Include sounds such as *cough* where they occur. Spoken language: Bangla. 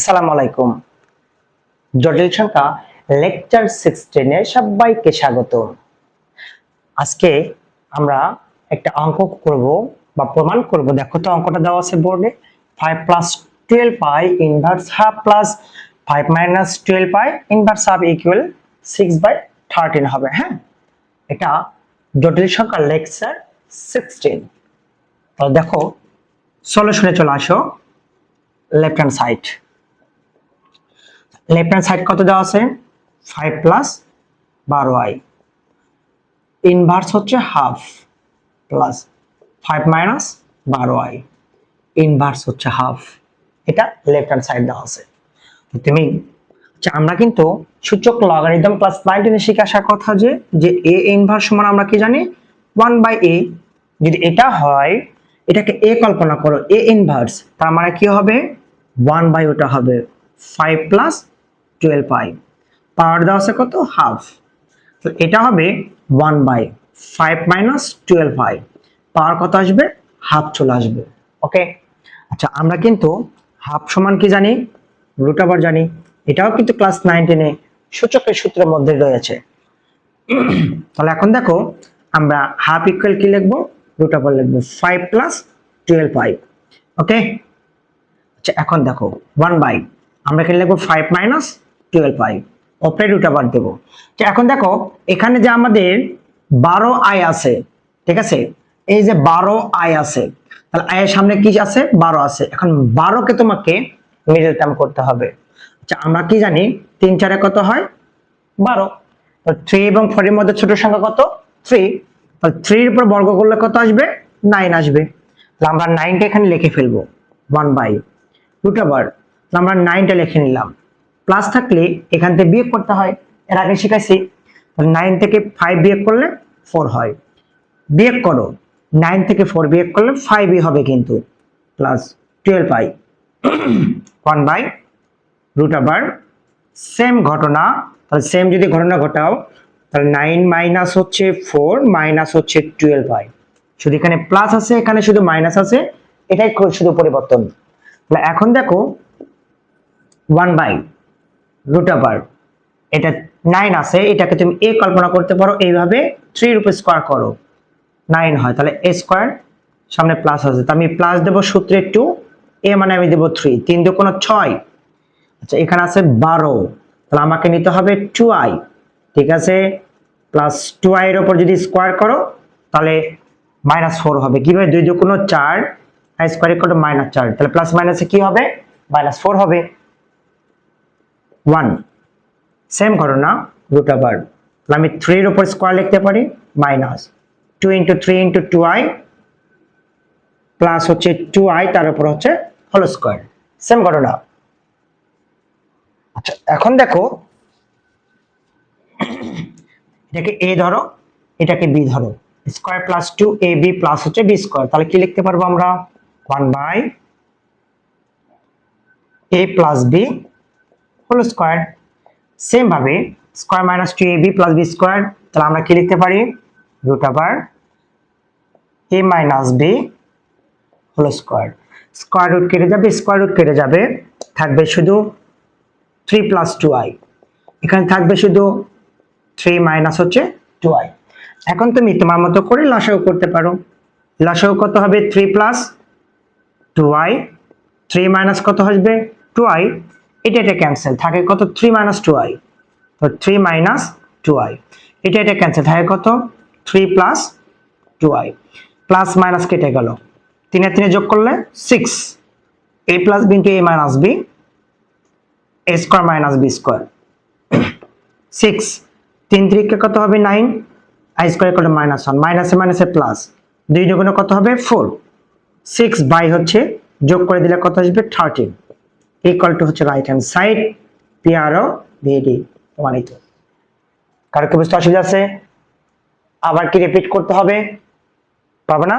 আসসালামু জটিল সংখ্যা লেকচার সিক্সটিনে সবাইকে স্বাগত। আজকে আমরা একটা অঙ্ক করব বা প্রমাণ করব। দেখো তো অঙ্কটা দেওয়া আছে বোর্ডে। Five plus twelve pi inverse half plus five minus twelve pi inverse half equal six by thirteen হবে হ্যাঁ? এটা জটিল সংখ্যা লেকচার সিক্সটিন তো দেখো সলিউশনে চলে আসো left hand side left hand side কত দেওয়া আছে? ফাইভ প্লাস বারো আই ইনভার্স হচ্ছে হাফ প্লাস ফাইভ মাইনাস বারো আই ইনভার্স হচ্ছে হাফ এটা লেফট হ্যান্ড সাইড দেওয়া আছে। তুমি আচ্ছা আমরা কিন্তু সূচক লগারিদম ক্লাস নাইনটিনে শিখে আসার কথা যে যে এ ইনভার্স সমান আমরা কি জানি? ওয়ান বাই এ যদি এটা হয়, এটাকে এ কল্পনা করো এ ইনভার্স তার মানে কি হবে? ওয়ান বাই ওটা হবে। Five plus twelve i power দেওয়া আছে কত? হাফ তো এটা হবে one by five minus twelve i power কত আসবে? হাফ চলে আসবে। ওকে আচ্ছা আমরা কিন্তু হাফ সমান কি জানি? রুট আবার জানি। এটাও কিন্তু ক্লাস নাইনটিনে সূচকের সূত্রের মধ্যে রয়েছে। *clears throat* তাহলে এখন দেখো, আমরা হাফ ইকুয়াল কি লিখব? রুট আবার লিখব। Five plus twelve i okay আচ্ছা এখন দেখো ওয়ান বাই আমরা কি লিখব ফাইভ মাইনাস টুয়েলভ আই ওপরে রুট আবার দেবো। আচ্ছা এখন দেখো, এখানে যে আমাদের বারো আয় আছে, ঠিক আছে? এই যে বারো আয় আছে, তাহলে আয়ের সামনে কি আছে? বারো আছে। এখন বারোকে তোমাকে মিডল টার্ম করতে হবে। আচ্ছা আমরা কি জানি? তিন চারে কত হয়? বারো। তো থ্রি এবং ফোর এর মধ্যে ছোট সংখ্যা কত? থ্রি তাহলে থ্রির উপর বর্গ করলে কত আসবে? নাইন আসবে। তাহলে আমরা নাইনটা এখানে লিখে ফেলব। ওয়ান বাই রুট আবার আমরা নাইনটা লিখে নিলাম। প্লাস থাকলে এখান থেকে বিয়োগ করতে হয়। এর আগে শিখাইছি নাইন থেকে ফাইভ বিয়োগ করলে ফোর হয়। বিয়োগ করো নাইন থেকে ফোর বিয়োগ করলে ফাইভই হবে কিন্তু plus twelve i one by root আবার সেম ঘটনা, তাহলে সেম যদি ঘটনা ঘটাও, তাহলে নাইন মাইনাস হচ্ছে ফোর মাইনাস হচ্ছে টুয়েলভ আই শুধু এখানে প্লাস আছে, এখানে শুধু মাইনাস আছে, এটাই শুধু পরিবর্তন। তাহলে এখন দেখো ওয়ান বাই রুট আবার এটা নাইন আছে, এটাকে তুমি এ কল্পনা করতে পারো, এইভাবে থ্রি রুপে স্কোয়ার করো। নাইন হয়, তাহলে এ স্কোয়ার সামনে প্লাস আছে। তো আমি প্লাস দেবো সূত্রে টু এ মানে আমি দেবো থ্রি তিন দু কোনো ছয়। আচ্ছা এখানে আছে বারো। তাহলে আমাকে নিতে হবে টু আই ঠিক আছে? প্লাস টু আই এর ওপর যদি স্কোয়ার করো, তাহলে মাইনাস ফোর হবে। কীভাবে? দুই দু কোনো চার আই স্কোয়ার ইকুয়াল মাইনাস চার। তাহলে প্লাস মাইনাসে কি হবে? মাইনাস ফোর হবে। ওয়ান সেম ঘটনা রুট আবার আমি থ্রির উপর স্কোয়ার লিখতে পারি minus two into three into two i plus হচ্ছে টু আই তার উপর হচ্ছে হোল স্কোয়ার সেম ঘটনা। আচ্ছা এখন দেখো, এটাকে এ ধরো, এটাকে বি ধরো। Square plus two A B plus হচ্ছে বি স্কোয়ার তাহলে কি লিখতে পারব আমরা? One by A plus B whole square same ভাবে square minus two A B plus B square তাহলে আমরা কি লিখতে পারি? রুট আবার A minus B whole square square root কেটে যাবে স্কোয়ার রুট কেটে যাবে, থাকবে শুধু থ্রি প্লাস টু আই এখানে থাকবে শুধু থ্রি মাইনাস হচ্ছে টু আই এখন তুমি তোমার মতো করে লসাগু করতে পারো। লসাগু কত হবে? Three plus two i three minus কত আসবে? টু আই এটা এটা ক্যান্সেল থাকে কত? থ্রি মাইনাস টু আই তো থ্রি মাইনাস টু আই এটা এটা ক্যান্সেল থাকে কত? Three plus two i plus minus কেটে গেল। তিনে তিনে যোগ করলে six A plus B into A minus B A square minus B square six তিন তিরিকে কত হবে? নাইন আই স্কোয়ার করে মাইনাস ওয়ান মাইনাসে মাইনাসে প্লাস দুই দুগুণে কত হবে? ফোর সিক্স বাই হচ্ছে যোগ করে দিলে কত আসবে? থার্টিন ইকুয়াল টু হচ্ছে রাইট হ্যান্ড সাইড পিআরও ভিডি প্রমাণিত। কারও কি বুঝতে অসুবিধা আছে? আবার কি রিপিট করতে হবে? পারবে না?